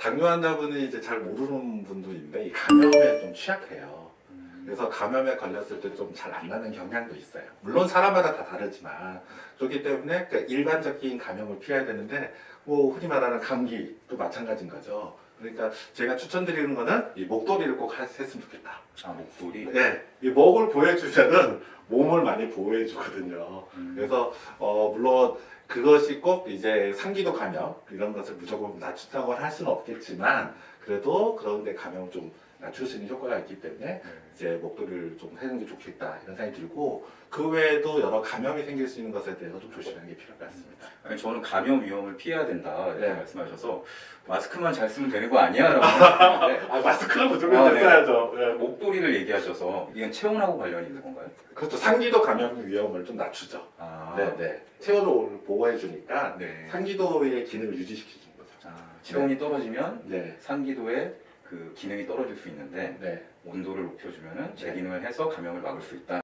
당뇨 환자분이 이제 잘 모르는 분도 있는데 이 감염에 좀 취약해요. 음. 그래서 감염에 걸렸을 때 좀 잘 안 나는 경향도 있어요. 물론 사람마다 다 다르지만 그렇기 때문에 그 일반적인 감염을 피해야 되는데 뭐 흔히 말하는 감기도 마찬가지인 거죠. 그러니까 제가 추천드리는 거는 이 목도리를 꼭 하- 했으면 좋겠다. 아 목소리. 네, 이 목을 보여주면은 몸을 많이 보호해주거든요. 음. 그래서 어 물론 그것이 꼭 이제 상기도 감염 이런 것을 무조건 낮춘다고 할 수는 없겠지만 그래도 그런데 감염을 좀 낮출 수 있는 효과가 있기 때문에 네. 이제 목도리를 좀 하는 게 좋겠다 이런 생각이 들고 그 외에도 여러 감염이 생길 수 있는 것에 대해서 좀 조심하는 게 필요할 것 같습니다. 아니, 저는 감염 위험을 피해야 된다 이렇게 네. 말씀하셔서 마스크만 잘 쓰면 되는 거 아니야라고 생각했는데 아 마스크는 무조건 아, 네. 써야죠. 예. 목도리를 얘기하셔서 이건 체온하고 관련이 있는 건가요? 그렇죠. 상기도 감염 위험을 좀 낮추죠. 아, 네 네. 체온을 보호해 주니까 네. 상기도의 기능을 유지시키는 거죠. 아, 체온이 떨어지면 네. 상기도의 그 기능이 떨어질 수 있는데 네. 온도를 높여주면은 제 네. 기능을 해서 감염을 막을 수 있다.